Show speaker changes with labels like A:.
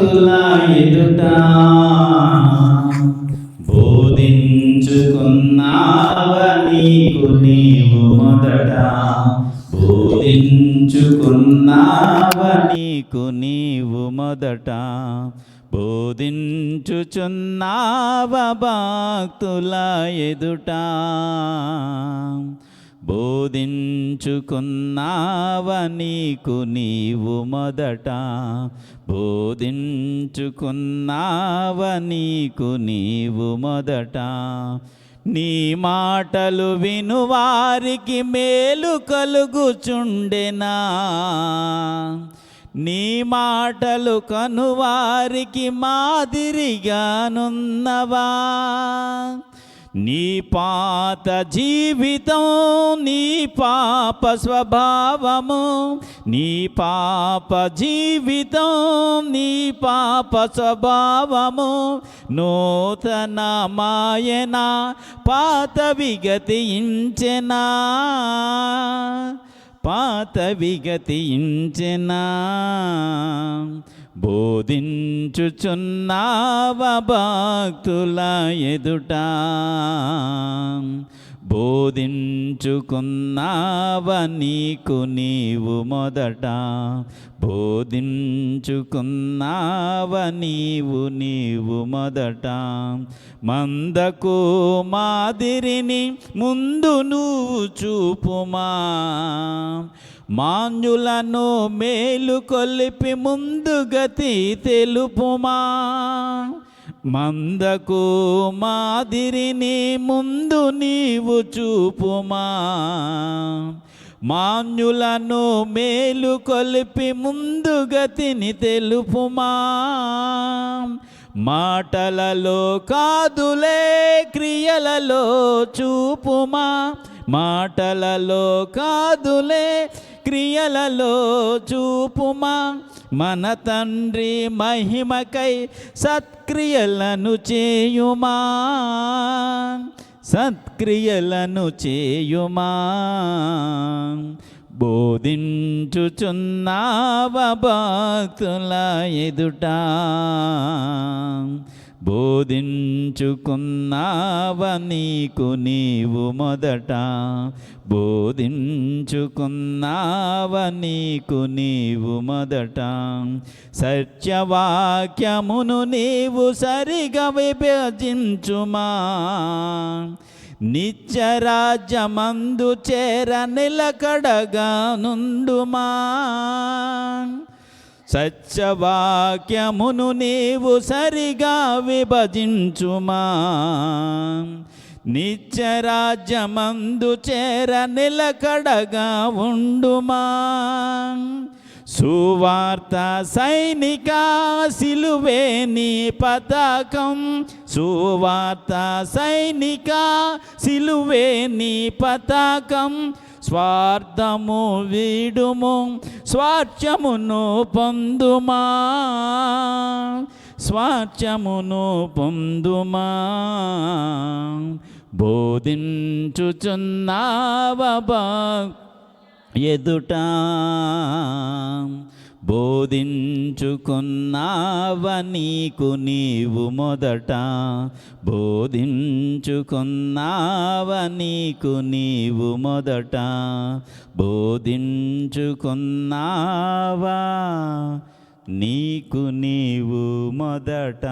A: భక్తుల ఎదుట బోధించుకున్నావ నీవు మొదట? బోధించుకున్నావ నీవు మొదట? బోధించుచున్నావ భక్తుల ఎదుట? బోధించుకున్నావ నీవు మొదట? బోధించుకున్నావనీకు నీవు మొదట? నీ మాటలు వినువారికి మేలు కలుగుచుండెనా? నీ మాటలు కనువారికి మాదిరిగానున్నవా? నీ పాత జీవితం నీ పాప స్వభావము నీ పాప జీవితం నీ పాప స్వభావము నూతన మాయన పాత విగతించెనా? పాత విగతించెనా? బోధించుచున్నావ భక్తుల ఎదుట. బోధించుకున్నావ నీకు నీవు మొదట. బోధించుకున్నావ నీవు నీవు మొదట. మందకు మాదిరిని ముందు నువ్వు చూపుమా. మాన్యులను మేలు కొలిపి ముందు గతి తెలుపుమా. మందకు మాదిరిని ముందు నీవు చూపుమా. మాన్యులను మేలు కొలిపి ముందు గతిని తెలుపుమా. మాటలలో కాదులే క్రియలలో చూపుమా. మాటలలో కాదులే క్రియలలో చూపుమా. మన తండ్రి మహిమకై సత్క్రియలను చేయుమా. సత్క్రియలను చేయుమా. బోధించుచున్నావ భక్తుల ఎదుట. బోధించుకున్నావని నీకు నీవు మొదట? బోధించుకున్నావ నీకు నీవు మొదట? సత్యవాక్యమును నీవు సరిగా విభజించుమా? నిత్యరాజ్యమందు చేర నిలకడగా నుండుమా సత్యవాక్యమును నీవు సరిగా విభజించుమా? నిత్యరాజ్యమందు చేర నిలకడగా ఉండుమా? సువార్త సైనిక సిలువే నీ పతాకం. సువార్త సైనిక సిలువే నీ పతాకం. స్వార్థము వీడుము స్వార్థ్యమును పొందుమా? స్వార్థ్యమును పొందుమా? బోధించుచున్నావ ఎదుట? బోధించుకున్నావ నీవు మొదట? బోధించుకున్నావ నీవు మొదట? బోధించుకున్నావా నీకు నీవు మొదట?